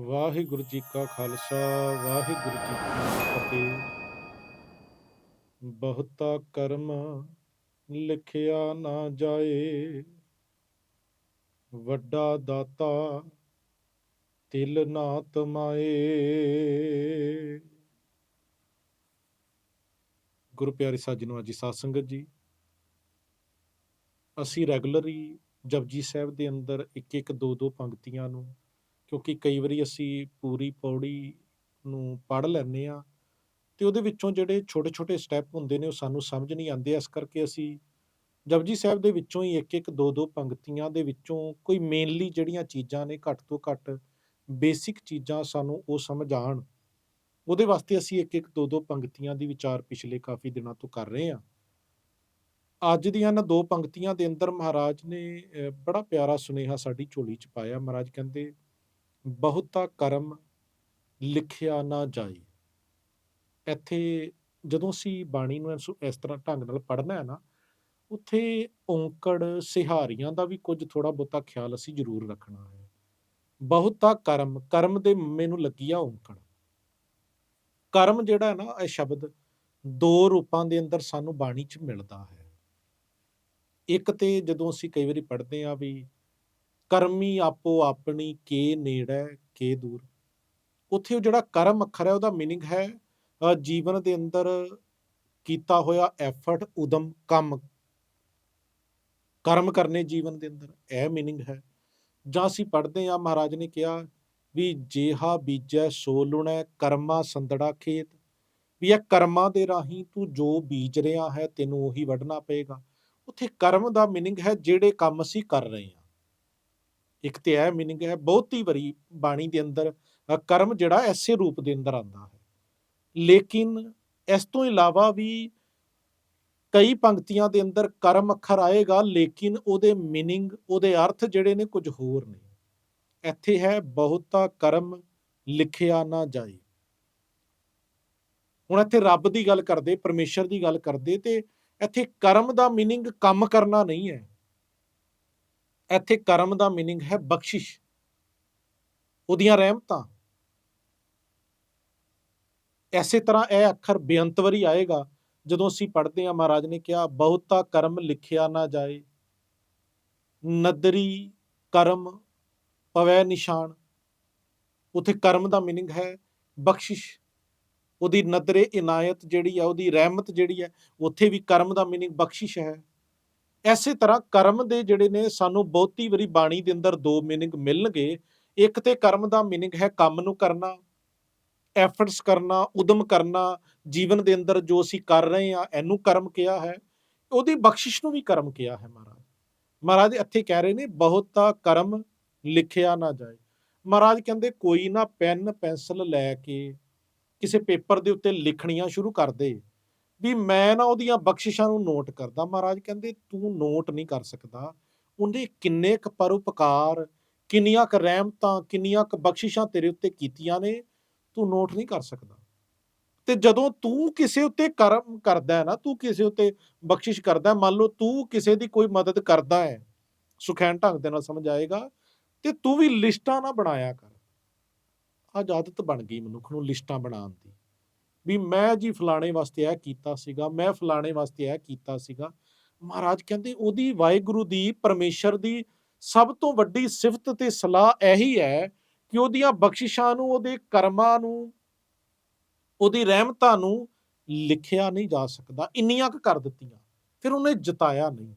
ਵਾਹਿਗੁਰੂ ਜੀ ਕਾ ਖਾਲਸਾ, ਵਾਹਿਗੁਰੂ ਜੀ ਕੀ ਫਤਿਹ। ਬਹੁਤਾ ਕਰਮ ਲਿਖਿਆ ਨਾ ਜਾਏ, ਵੱਡਾ ਦਾਤਾ ਤਿਲ ਨਾ ਤਮਾਏ ਗੁਰੂ ਪਿਆਰੇ ਸਾਜਣੋ ਜੀ ਸਾਧ ਸੰਗਤ ਜੀ, ਅਸੀਂ ਰੈਗੂਲਰਲੀ ਜਪਜੀ ਸਾਹਿਬ ਦੇ ਅੰਦਰ ਇੱਕ ਇੱਕ ਦੋ ਦੋ ਪੰਕਤੀਆਂ ਨੂੰ ਕਿਉਂਕਿ ਕਈ ਵਾਰੀ ਅਸੀਂ ਪੂਰੀ ਪੌੜੀ ਨੂੰ ਪੜ੍ਹ ਲੈਂਦੇ ਆ ਤੇ ਉਹਦੇ ਵਿੱਚੋਂ ਜਿਹੜੇ ਛੋਟੇ ਛੋਟੇ ਸਟੈਪ ਹੁੰਦੇ ਨੇ ਉਹ ਸਾਨੂੰ ਸਮਝ ਨਹੀਂ ਆਉਂਦੇ, ਇਸ ਕਰਕੇ ਅਸੀਂ ਜਪਜੀ ਸਾਹਿਬ ਦੇ ਵਿੱਚੋਂ ਹੀ ਇੱਕ ਇੱਕ ਦੋ ਦੋ ਪੰਕਤੀਆਂ ਦੇ ਵਿੱਚੋਂ ਕੋਈ ਮੇਨਲੀ ਜਿਹੜੀਆਂ ਚੀਜ਼ਾਂ ਨੇ ਘੱਟ ਤੋਂ ਘੱਟ ਬੇਸਿਕ ਚੀਜ਼ਾਂ ਸਾਨੂੰ ਉਹ ਸਮਝ ਆਣ ਉਹਦੇ ਵਾਸਤੇ ਅਸੀਂ ਇੱਕ ਇੱਕ ਦੋ ਦੋ ਪੰਕਤੀਆਂ ਦੀ ਵਿਚਾਰ ਪਿਛਲੇ ਕਾਫੀ ਦਿਨਾਂ ਤੋਂ ਕਰ ਰਹੇ ਹਾਂ। ਅੱਜ ਦੀਆਂ ਇਹਨਾਂ ਦੋ ਪੰਕਤੀਆਂ ਦੇ ਅੰਦਰ ਮਹਾਰਾਜ ਨੇ ਬੜਾ ਪਿਆਰਾ ਸੁਨੇਹਾ ਸਾਡੀ ਝੋਲੀ ਚ ਪਾਇਆ। ਮਹਾਰਾਜ ਕਹਿੰਦੇ ਬਹੁਤਾ ਕਰਮ ਲਿਖਿਆ ਨਾ ਜਾਏ ਇੱਥੇ ਜਦੋਂ ਅਸੀਂ ਬਾਣੀ ਨੂੰ ਇਸ ਇਸ ਤਰ੍ਹਾਂ ਢੰਗ ਨਾਲ ਪੜ੍ਹਨਾ ਹੈ ਨਾ, ਉੱਥੇ ਔਂਕੜ ਸਿਹਾਰੀਆਂ ਦਾ ਵੀ ਕੁਝ ਥੋੜਾ ਬਹੁਤਾ ਖਿਆਲ ਅਸੀਂ ਜ਼ਰੂਰ ਰੱਖਣਾ ਹੈ। ਬਹੁਤਾ ਕਰਮ ਕਰਮ ਦੇ ਮੈਨੂੰ ਲੱਗੀ ਆ ਔਂਕੜ। ਕਰਮ ਜਿਹੜਾ ਹੈ ਨਾ, ਇਹ ਸ਼ਬਦ ਦੋ ਰੂਪਾਂ ਦੇ ਅੰਦਰ ਸਾਨੂੰ ਬਾਣੀ 'ਚ ਮਿਲਦਾ ਹੈ। ਇੱਕ ਤੇ ਜਦੋਂ ਅਸੀਂ ਕਈ ਵਾਰੀ ਪੜ੍ਹਦੇ ਆ ਵੀ ਕਰਮੀ ਆਪੋ ਆਪਣੀ ਕੇ ਨੇੜੇ, ਕੇ ਦੂਰ। ਉੱਥੇ ਉਹ ਜਿਹੜਾ ਕਰਮ ਅੱਖਰ ਹੈ, ਉਹਦਾ ਮੀਨਿੰਗ ਹੈ ਜੀਵਨ ਦੇ ਅੰਦਰ ਕੀਤਾ ਹੋਇਆ ਐਫਰਟ ਉਦਮ, ਕੰਮ। ਕਰਮ ਕਰਨੇ ਜੀਵਨ ਦੇ ਅੰਦਰ, ਇਹ ਮੀਨਿੰਗ ਹੈ। ਜਾਂ ਅਸੀਂ ਪੜ੍ਹਦੇ ਆ ਮਹਾਰਾਜ ਨੇ ਕਿਹਾ ਵੀ ਜੇਹਾ ਬੀਜੈ, ਸੋ ਲੁਣੈ, ਕਰਮਾ ਸੰਦੜਾ ਖੇਤ। ਵੀ ਇਹ ਕਰਮਾਂ ਦੇ ਰਾਹੀਂ ਤੂੰ ਜੋ ਬੀਜ ਰਿਹਾ ਹੈ, ਤੈਨੂੰ ਉਹੀ ਵੱਢਣਾ ਪਏਗਾ। ਉੱਥੇ ਕਰਮ ਦਾ ਮੀਨਿੰਗ ਹੈ, ਜਿਹੜੇ ਕੰਮ ਅਸੀਂ ਕਰ ਰਹੇ ਹਾਂ। ਇੱਕ ਤੇ ਇਹ ਮੀਨਿੰਗ ਹੈ ਬਹੁਤੀ ਵਾਰੀ ਬਾਣੀ ਦੇ ਅੰਦਰ ਕਰਮ ਜਿਹੜਾ ਐਸੇ ਰੂਪ ਦੇ ਅੰਦਰ ਆਉਂਦਾ ਹੈ। ਲੇਕਿਨ ਇਸ ਤੋਂ ਇਲਾਵਾ ਵੀ ਕਈ ਪੰਕਤੀਆਂ ਦੇ ਅੰਦਰ ਕਰਮ ਅੱਖਰ ਆਏਗਾ, ਲੇਕਿਨ ਉਹਦੇ ਮੀਨਿੰਗ ਉਹਦੇ ਅਰਥ ਜਿਹੜੇ ਨੇ ਕੁਝ ਹੋਰ ਨੇ। ਇੱਥੇ ਹੈ ਬਹੁਤਾ ਕਰਮ ਲਿਖਿਆ ਨਾ ਜਾਏ। ਹੁਣ ਇੱਥੇ ਰੱਬ ਦੀ ਗੱਲ ਕਰਦੇ, ਪਰਮੇਸ਼ਰ ਦੀ ਗੱਲ ਕਰਦੇ ਤੇ ਇੱਥੇ ਕਰਮ ਦਾ ਮੀਨਿੰਗ ਕੰਮ ਕਰਨਾ ਨਹੀਂ ਹੈ। ਇੱਥੇ ਕਰਮ ਦਾ ਮੀਨਿੰਗ ਹੈ ਬਖਸ਼ਿਸ਼। ਉਹਦੀਆਂ ਰਹਿਮਤਾਂ। ਐਸੇ ਤਰ੍ਹਾਂ ਇਹ ਅੱਖਰ ਬੇਅੰਤਵਰੀ ਆਏਗਾ, ਜਦੋਂ ਅਸੀਂ ਪੜ੍ਹਦੇ ਹਾਂ, ਮਹਾਰਾਜ ਨੇ ਕਿਹਾ, ਬਹੁਤਾ ਕਰਮ ਲਿਖਿਆ ਨਾ ਜਾਏ। ਨਦਰੀ ਕਰਮ ਪਵੈ ਨਿਸ਼ਾਨ। ਉਥੇ ਕਰਮ ਦਾ ਮੀਨਿੰਗ ਹੈ ਬਖਸ਼ਿਸ਼। ਉਹਦੀ ਨਦਰੇ ਇਨਾਇਤ ਜਿਹੜੀ ਆ, ਉਹਦੀ ਰਹਿਮਤ ਜਿਹੜੀ ਹੈ, ਉੱਥੇ ਵੀ ਕਰਮ ਦਾ ਮੀਨਿੰਗ ਬਖਸ਼ਿਸ਼ ਹੈ। ਐਸੇ ਤਰ੍ਹਾਂ ਕਰਮ ਦੇ ਜਿਹੜੇ ਨੇ ਸਾਨੂੰ ਬਹੁਤੀ ਵਾਰੀ ਬਾਣੀ ਦੇ ਅੰਦਰ ਦੋ ਮੀਨਿੰਗ ਮਿਲਣਗੇ। ਇੱਕ ਤੇ ਕਰਮ ਦਾ ਮੀਨਿੰਗ ਹੈ ਕੰਮ ਨੂੰ ਕਰਨਾ ਐਫਰਟਸ ਕਰਨਾ, ਉਦਮ ਕਰਨਾ, ਜੀਵਨ ਦੇ ਅੰਦਰ ਜੋ ਅਸੀਂ ਕਰ ਰਹੇ ਹਾਂ, ਇਹਨੂੰ ਕਰਮ ਕਿਹਾ ਹੈ। ਉਹਦੀ ਬਖਸ਼ਿਸ਼ ਨੂੰ ਵੀ ਕਰਮ ਕਿਹਾ ਹੈ ਮਹਾਰਾਜ। ਮਹਾਰਾਜ ਇੱਥੇ ਕਹਿ ਰਹੇ ਨੇ, ਬਹੁਤਾ ਕਰਮ ਲਿਖਿਆ ਨਾ ਜਾਏ। ਮਹਾਰਾਜ ਕਹਿੰਦੇ, ਕੋਈ ਨਾ ਪੈਨ, ਪੈਨਸਲ ਲੈ ਕੇ ਕਿਸੇ ਪੇਪਰ ਦੇ ਉੱਤੇ ਲਿਖਣੀਆਂ ਸ਼ੁਰੂ ਕਰ ਦੇ। ਵੀ ਮੈਂ ਨਾ ਉਹਦੀਆਂ ਬਖਸ਼ਿਸ਼ਾਂ ਨੂੰ ਨੋਟ ਕਰਦਾ। ਮਹਾਰਾਜ ਕਹਿੰਦੇ, ਤੂੰ ਨੋਟ ਨਹੀਂ ਕਰ ਸਕਦਾ। ਉਹਨੇ ਕਿੰਨੇ ਕੁ ਪਰਉਪਕਾਰ, ਕਿੰਨੀਆਂ ਕੁ ਰਹਿਮਤਾਂ, ਕਿੰਨੀਆਂ ਕੁ ਬਖਸ਼ਿਸ਼ਾਂ ਤੇਰੇ ਉੱਤੇ ਕੀਤੀਆਂ ਨੇ, ਤੂੰ ਨੋਟ ਨਹੀਂ ਕਰ ਸਕਦਾ। ਤੇ ਜਦੋਂ ਤੂੰ ਕਿਸੇ ਉੱਤੇ ਕਰਮ ਕਰਦਾ ਹੈ ਨਾ, ਤੂੰ ਕਿਸੇ ਉੱਤੇ ਬਖਸ਼ਿਸ਼ ਕਰਦਾ ਮੰਨ ਲਓ ਤੂੰ ਕਿਸੇ ਦੀ ਕੋਈ ਮਦਦ ਕਰਦਾ ਹੈ ਸੁਖੈਨ ਢੰਗ ਦੇ ਨਾਲ ਸਮਝ ਆਏਗਾ, ਤੇ ਤੂੰ ਵੀ ਲਿਸਟਾਂ ਨਾ ਬਣਾਇਆ ਕਰ। ਅੱਜ ਆਦਤ ਬਣ ਗਈ ਮਨੁੱਖ ਨੂੰ ਲਿਸਟਾਂ ਬਣਾਉਣ ਦੀ। ਵੀ ਮੈਂ ਜੀ ਫਲਾਣੇ ਵਾਸਤੇ ਇਹ ਕੀਤਾ ਸੀਗਾ, ਮੈਂ ਫਲਾਣੇ ਵਾਸਤੇ ਇਹ ਕੀਤਾ ਸੀਗਾ। ਮਹਾਰਾਜ ਕਹਿੰਦੇ ਉਹਦੀ ਵਾਹਿਗੁਰੂ ਦੀ ਪਰਮੇਸ਼ਰ ਦੀ ਸਭ ਤੋਂ ਵੱਡੀ ਸਿਫਤ ਤੇ ਸਲਾਹ ਇਹੀ ਹੈ ਕਿ ਉਹਦੀਆਂ ਬਖਸ਼ਿਸ਼ਾਂ ਨੂੰ, ਉਹਦੇ ਕਰਮਾਂ ਨੂੰ, ਉਹਦੀ ਰਹਿਮਤਾਂ ਨੂੰ ਲਿਖਿਆ ਨਹੀਂ ਜਾ ਸਕਦਾ, ਇੰਨੀਆਂ ਕੁ ਕਰ ਦਿੱਤੀਆਂ, ਫਿਰ ਉਹਨੇ ਜਤਾਇਆ ਨਹੀਂ।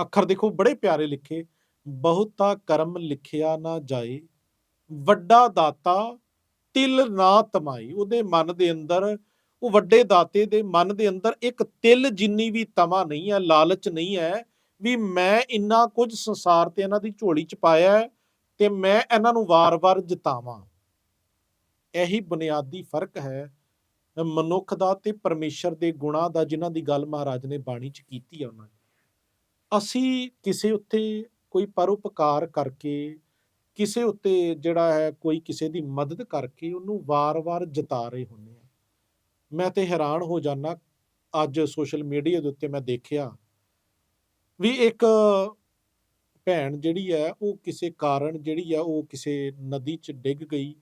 ਅੱਖਰ ਦੇਖੋ, ਬੜੇ ਪਿਆਰੇ ਲਿਖੇ, ਬਹੁਤਾ ਕਰਮ ਲਿਖਿਆ ਨਾ ਜਾਏ, ਵੱਡਾ ਦਾਤਾ ਤਿਲ ਨਾ ਤਮਾਈ, ਉਹਦੇ ਮਨ ਦੇ ਅੰਦਰ, ਉਹ ਵੱਡੇ ਦਾਤੇ ਦੇ ਮਨ ਦੇ ਅੰਦਰ ਇੱਕ ਤਿਲ ਜਿੰਨੀ ਵੀ ਤਮਾ ਨਹੀਂ ਹੈ, ਲਾਲਚ ਨਹੀਂ ਹੈ, ਵੀ ਮੈਂ ਇੰਨਾ ਕੁਝ ਸੰਸਾਰ ਤੇ ਇਹਨਾਂ ਦੀ ਝੋਲੀ ਚ ਪਾਇਆ ਤੇ ਮੈਂ ਇਹਨਾਂ ਨੂੰ ਵਾਰ-ਵਾਰ ਜਿਤਾਵਾਂ। ਇਹੀ ਬੁਨਿਆਦੀ ਫ਼ਰਕ ਹੈ, ਮਨੁੱਖ ਦਾ ਤੇ ਪਰਮੇਸ਼ਰ ਦੇ ਗੁਣਾਂ ਦਾ ਜਿਨ੍ਹਾਂ ਦੀ ਗੱਲ ਮਹਾਰਾਜ ਨੇ ਬਾਣੀ ਚ ਕੀਤੀ ਹੈ ਉਹਨਾਂ ਨੇ। ਅਸੀਂ ਕਿਸੇ ਉੱਤੇ ਕੋਈ ਪਰਉਪਕਾਰ ਕਰਕੇ ਕਿਸੇ ਉੱਤੇ ਜਿਹੜਾ ਹੈ ਕੋਈ ਕਿਸੇ ਦੀ ਮਦਦ ਕਰਕੇ ਉਹਨੂੰ ਵਾਰ-ਵਾਰ ਜਿਤਾ ਰਹੇ ਹੁੰਦੇ ਆ। ਮੈਂ ਤੇ ਹੈਰਾਨ ਹੋ ਜਾਣਾ ਅੱਜ ਸੋਸ਼ਲ ਮੀਡੀਆ ਦੇ ਉੱਤੇ ਮੈਂ ਦੇਖਿਆ ਵੀ ਇੱਕ ਭੈਣ ਜਿਹੜੀ ਹੈ, ਉਹ ਕਿਸੇ ਕਾਰਨ ਜਿਹੜੀ ਆ, ਉਹ ਕਿਸੇ ਨਦੀ 'ਚ ਡਿੱਗ ਗਈ,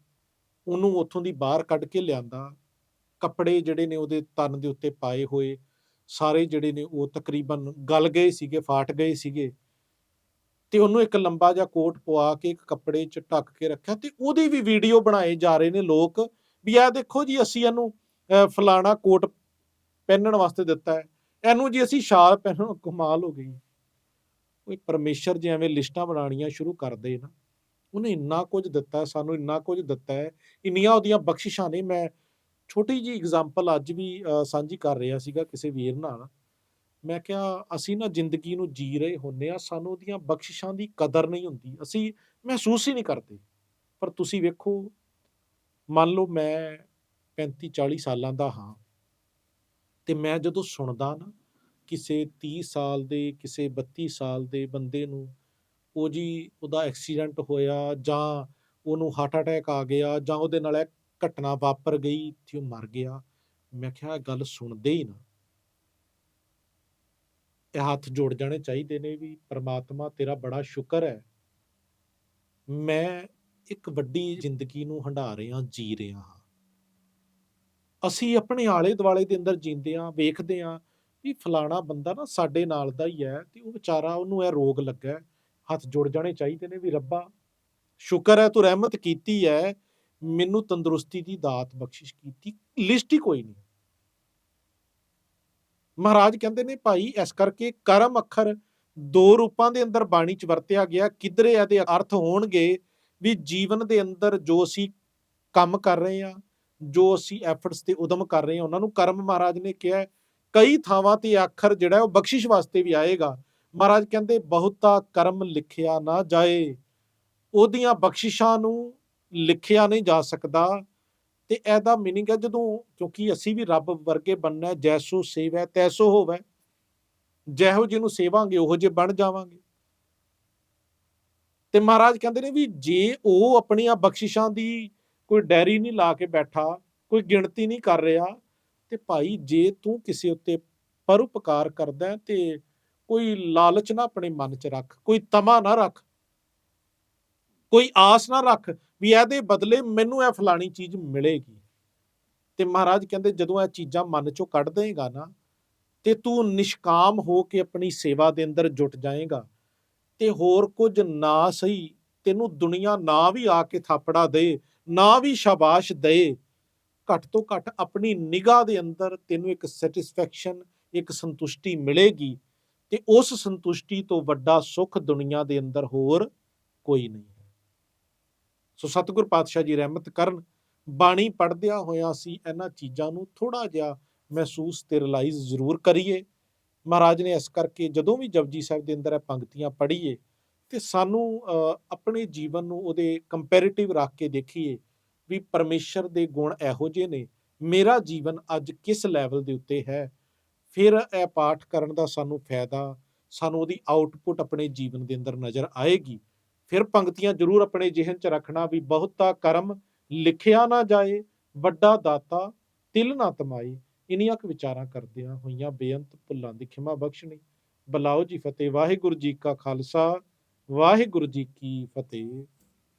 ਉਹਨੂੰ ਉੱਥੋਂ ਦੀ ਬਾਹਰ ਕੱਢ ਕੇ ਲਿਆਂਦਾ। ਕੱਪੜੇ ਜਿਹੜੇ ਨੇ ਉਹਦੇ ਤਨ ਦੇ ਉੱਤੇ ਪਾਏ ਹੋਏ, ਸਾਰੇ ਜਿਹੜੇ ਨੇ ਉਹ ਤਕਰੀਬਨ ਗਲ ਗਏ ਸੀਗੇ, ਫਾਟ ਗਏ ਸੀਗੇ। ਤੇ ਉਹਨੂੰ ਇੱਕ ਲੰਬਾ ਜਿਹਾ ਕੋਟ ਪਵਾ ਕੇ, ਇੱਕ ਕੱਪੜੇ 'ਚ ਢੱਕ ਕੇ ਰੱਖਿਆ ਤੇ ਉਹਦੀ ਵੀ ਵੀਡੀਓ ਬਣਾਏ ਜਾ ਰਹੇ ਨੇ ਲੋਕ ਵੀ ਇਹ ਦੇਖੋ ਜੀ ਅਸੀਂ ਇਹਨੂੰ ਫਲਾਣਾ ਕੋਟ ਪਹਿਨਣ ਵਾਸਤੇ ਦਿੱਤਾ ਹੈ। ਇਹਨੂੰ ਜੀ ਅਸੀਂ ਸ਼ਾਲ ਪਹਿਨਣ ਕਮਾਲ ਹੋ ਗਈ। ਕੋਈ ਪਰਮੇਸ਼ਰ ਜੇ ਐਵੇਂ ਲਿਸਟਾਂ ਬਣਾਉਣੀਆਂ ਸ਼ੁਰੂ ਕਰ ਦੇ ਨਾ। ਉਹਨੇ ਇੰਨਾ ਕੁਝ ਦਿੱਤਾ, ਸਾਨੂੰ ਇੰਨਾ ਕੁਝ ਦਿੱਤਾ ਹੈ। ਇੰਨੀਆਂ ਉਹਦੀਆਂ ਬਖਸ਼ਿਸ਼ਾਂ ਨੇ। ਮੈਂ ਛੋਟੀ ਜੀ ਐਗਜ਼ਾਮਪਲ ਅੱਜ ਵੀ ਸਾਂਝੀ ਕਰ ਰਿਹਾ ਸੀਗਾ ਕਿਸੇ ਵੀਰ ਨਾਲ। ਮੈਂ ਕਿਹਾ, ਅਸੀਂ ਨਾ ਜ਼ਿੰਦਗੀ ਨੂੰ ਜੀ ਰਹੇ ਹੁੰਨੇ ਆ ਸਾਨੂੰ ਉਹਦੀਆਂ ਬਖਸ਼ਿਸ਼ਾਂ ਦੀ ਕਦਰ ਨਹੀਂ ਹੁੰਦੀ। ਅਸੀਂ ਮਹਿਸੂਸ ਹੀ ਨਹੀਂ ਕਰਦੇ। ਪਰ ਤੁਸੀਂ ਵੇਖੋ, ਮੰਨ ਲਓ ਮੈਂ 35 40 ਸਾਲਾਂ ਦਾ ਹਾਂ ਤੇ ਮੈਂ ਜਦੋਂ ਸੁਣਦਾ ਨਾ, ਕਿਸੇ 30 ਸਾਲ ਦੇ, ਕਿਸੇ 32 ਸਾਲ ਦੇ ਬੰਦੇ ਨੂੰ, ਉਹ ਜੀ ਉਹਦਾ ਐਕਸੀਡੈਂਟ ਹੋਇਆ ਜਾਂ ਉਹਨੂੰ ਹਾਰਟ ਅਟੈਕ ਆ ਗਿਆ ਜਾਂ ਉਹਦੇ ਨਾਲ ਇਹ ਘਟਨਾ ਵਾਪਰ ਗਈ ਤੇ ਉਹ ਮਰ ਗਿਆ, ਮੈਂ ਕਿਹਾ ਗੱਲ ਸੁਣਦੇ ਹੀ ਨਾ। ਇਹ ਹੱਥ ਜੋੜ ਜਾਣੇ ਚਾਹੀਦੇ ਨੇ ਵੀ ਪ੍ਰਮਾਤਮਾ ਤੇਰਾ ਬੜਾ ਸ਼ੁਕਰ ਹੈ। ਮੈਂ ਇੱਕ ਵੱਡੀ ਜ਼ਿੰਦਗੀ ਨੂੰ ਹੰਢਾ ਰਿਹਾ ਜੀ ਰਿਹਾ ਹਾਂ। ਅਸੀਂ ਆਪਣੇ ਆਲੇ ਦੁਆਲੇ ਦੇ ਅੰਦਰ ਜੀਂਦੇ ਆ ਵੇਖਦੇ ਆ ਵੀ ਫਲਾਣਾ ਬੰਦਾ ਨਾ ਸਾਡੇ ਨਾਲ ਦਾ ਹੀ ਹੈ ਤੇ ਉਹ ਵਿਚਾਰਾ ਉਹਨੂੰ ਇਹ ਰੋਗ ਲੱਗਾ ਹੱਥ ਜੁੜ ਜਾਣੇ ਚਾਹੀਦੇ ਨੇ ਵੀ ਰੱਬਾ, ਸ਼ੁਕਰ ਹੈ ਤੂੰ ਰਹਿਮਤ ਕੀਤੀ ਹੈ, ਮੈਨੂੰ ਤੰਦਰੁਸਤੀ ਦੀ ਦਾਤ ਬਖਸ਼ਿਸ਼ ਕੀਤੀ। ਲਿਸਟ ਹੀ ਕੋਈ ਨਹੀਂ। ਮਹਾਰਾਜ ਕਹਿੰਦੇ ਨੇ, ਭਾਈ, ਇਸ ਕਰਕੇ ਕਰਮ ਅੱਖਰ ਦੋ ਰੂਪਾਂ ਦੇ ਅੰਦਰ ਬਾਣੀ ਚ ਵਰਤਿਆ ਗਿਆ। ਕਿਧਰੇ ਇਹਦੇ ਅਰਥ ਹੋਣਗੇ ਵੀ ਜੀਵਨ ਦੇ ਅੰਦਰ ਜੋ ਅਸੀਂ ਕੰਮ ਕਰ ਰਹੇ ਆ ਜੋ ਅਸੀਂ ਐਫਰਟਸ ਤੇ ਉਦਮ ਕਰ ਰਹੇ ਆ ਉਹਨਾਂ ਨੂੰ ਕਰਮ ਮਹਾਰਾਜ ਨੇ ਕਿਹਾ। ਕਈ ਥਾਵਾਂ ਤੇ ਇਹ ਅੱਖਰ ਜਿਹੜਾ ਉਹ ਬਖਸ਼ਿਸ਼ ਵਾਸਤੇ ਵੀ ਆਏਗਾ। ਮਹਾਰਾਜ ਕਹਿੰਦੇ, ਬਹੁਤਾ ਕਰਮ ਲਿਖਿਆ ਨਾ ਜਾਏ। ਉਹਦੀਆਂ ਬਖਸ਼ਿਸ਼ਾਂ ਨੂੰ ਲਿਖਿਆ ਨਹੀਂ ਜਾ ਸਕਦਾ। ਤੇ ਇਹਦਾ ਮੀਨਿੰਗ ਹੈ ਜਦੋਂ ਕਿਉਂਕਿ ਅਸੀਂ ਵੀ ਰੱਬ ਵਰਗੇ ਬਣਨਾ ਜੈਸੋ ਸੇਵੈ, ਤੈਸੋ ਹੋਵੇ, ਜਿਹੋ ਜਿਹਨੂੰ ਸੇਵਾਂਗੇ, ਉਹੋ ਜਿਹੇ ਬਣ ਜਾਵਾਂਗੇ। ਤੇ ਮਹਾਰਾਜ ਕਹਿੰਦੇ ਨੇ ਵੀ ਜੇ ਉਹ ਆਪਣੀਆਂ ਬਖਸ਼ਿਸ਼ਾਂ ਦੀ ਕੋਈ ਡੈਰੀ ਨਹੀਂ ਲਾ ਕੇ ਬੈਠਾ, ਕੋਈ ਗਿਣਤੀ ਨਹੀਂ ਕਰ ਰਿਹਾ, ਤੇ ਭਾਈ ਜੇ ਤੂੰ ਕਿਸੇ ਉੱਤੇ ਪਰਉਪਕਾਰ ਕਰਦਾ ਤੇ ਕੋਈ ਲਾਲਚ ਨਾ ਆਪਣੇ ਮਨ 'ਚ ਰੱਖ, ਕੋਈ ਤਮਾ ਨਾ ਰੱਖ, ਕੋਈ ਆਸ ਨਾ ਰੱਖ ਵੀ ਇਹਦੇ ਬਦਲੇ ਮੈਨੂੰ ਇਹ ਫਲਾਣੀ ਚੀਜ਼ ਮਿਲੇਗੀ। ਤੇ ਮਹਾਰਾਜ ਕਹਿੰਦੇ, ਜਦੋਂ ਇਹ ਚੀਜ਼ਾਂ ਮਨ 'ਚੋਂ ਕੱਢ ਦੇਗਾ ਨਾ, ਤੇ ਤੂੰ ਨਿਸ਼ਕਾਮ ਹੋ ਕੇ ਆਪਣੀ ਸੇਵਾ ਦੇ ਅੰਦਰ ਜੁਟ ਜਾਏਗਾ। ਤੇ ਹੋਰ ਕੁਝ ਨਾ ਸਹੀ, ਤੈਨੂੰ ਦੁਨੀਆ ਨਾ ਵੀ ਆ ਕੇ ਥਾਪੜਾ ਦੇ, ਨਾ ਵੀ ਸ਼ਾਬਾਸ਼ ਦੇ। ਘੱਟ ਤੋਂ ਘੱਟ ਆਪਣੀ ਨਿਗਾਹ ਦੇ ਅੰਦਰ ਤੈਨੂੰ ਇੱਕ ਸੈਟੀਸਫੈਕਸ਼ਨ ਇੱਕ ਸੰਤੁਸ਼ਟੀ ਮਿਲੇਗੀ। ਤੇ ਉਸ ਸੰਤੁਸ਼ਟੀ ਤੋਂ ਵੱਡਾ ਸੁੱਖ ਦੁਨੀਆ ਦੇ ਅੰਦਰ ਹੋਰ ਕੋਈ ਨਹੀਂ। ਸੋ ਸਤਿਗੁਰ ਪਾਤਸ਼ਾਹ ਜੀ ਰਹਿਮਤ ਕਰਨ, ਬਾਣੀ ਪੜ੍ਹਦਿਆਂ ਹੋਇਆ ਅਸੀਂ ਇਹਨਾਂ ਚੀਜ਼ਾਂ ਨੂੰ ਥੋੜਾ ਜਿਹਾ ਮਹਿਸੂਸ ਤੇ ਰਿਅਲਾਈਜ਼ ਜ਼ਰੂਰ ਕਰੀਏ। ਮਹਾਰਾਜ ਨੇ ਇਸ ਕਰਕੇ ਜਦੋਂ ਵੀ ਜਪਜੀ ਸਾਹਿਬ ਦੇ ਅੰਦਰ ਇਹ ਪੰਕਤੀਆਂ ਪੜ੍ਹੀਏ ਤੇ ਸਾਨੂੰ ਆਪਣੇ ਜੀਵਨ ਨੂੰ ਉਹਦੇ ਕੰਪੈਰੀਟਿਵ ਰੱਖ ਕੇ ਦੇਖੀਏ ਵੀ ਪਰਮੇਸ਼ਰ ਦੇ ਗੁਣ ਇਹੋ ਜਿਹੇ ਨੇ, ਮੇਰਾ ਜੀਵਨ ਅੱਜ ਕਿਸ ਲੈਵਲ ਦੇ ਉੱਤੇ ਹੈ? ਫਿਰ ਇਹ ਪਾਠ ਕਰਨ ਦਾ ਸਾਨੂੰ ਫਾਇਦਾ, ਸਾਨੂੰ ਉਹਦੀ ਆਊਟਪੁੱਟ ਆਪਣੇ ਜੀਵਨ ਦੇ ਅੰਦਰ ਨਜ਼ਰ ਆਏਗੀ। ਫਿਰ ਪੰਕਤੀਆਂ ਜ਼ਰੂਰ ਆਪਣੇ ਜਿਹਨ ਚ ਰੱਖਣਾ ਵੀ ਬਹੁਤਾ ਕਰਮ ਲਿਖਿਆ ਨਾ ਜਾਏ, ਵੱਡਾ ਦਾਤਾ ਤਿਲ ਨਾ ਤਮਾਈ ਇਨੀਆਂ ਕੁ ਵਿਚਾਰਾਂ ਕਰਦਿਆਂ ਹੋਈਆਂ ਬੇਅੰਤ ਭੁੱਲਾਂ ਦੀ ਖਿਮਾ ਬਖਸ਼ਣੀ। ਬਲਾਓ ਜੀ ਫਤਿਹ, ਵਾਹਿਗੁਰੂ ਜੀ ਕਾ ਖਾਲਸਾ, ਵਾਹਿਗੁਰੂ ਜੀ ਕੀ ਫਤਿਹ।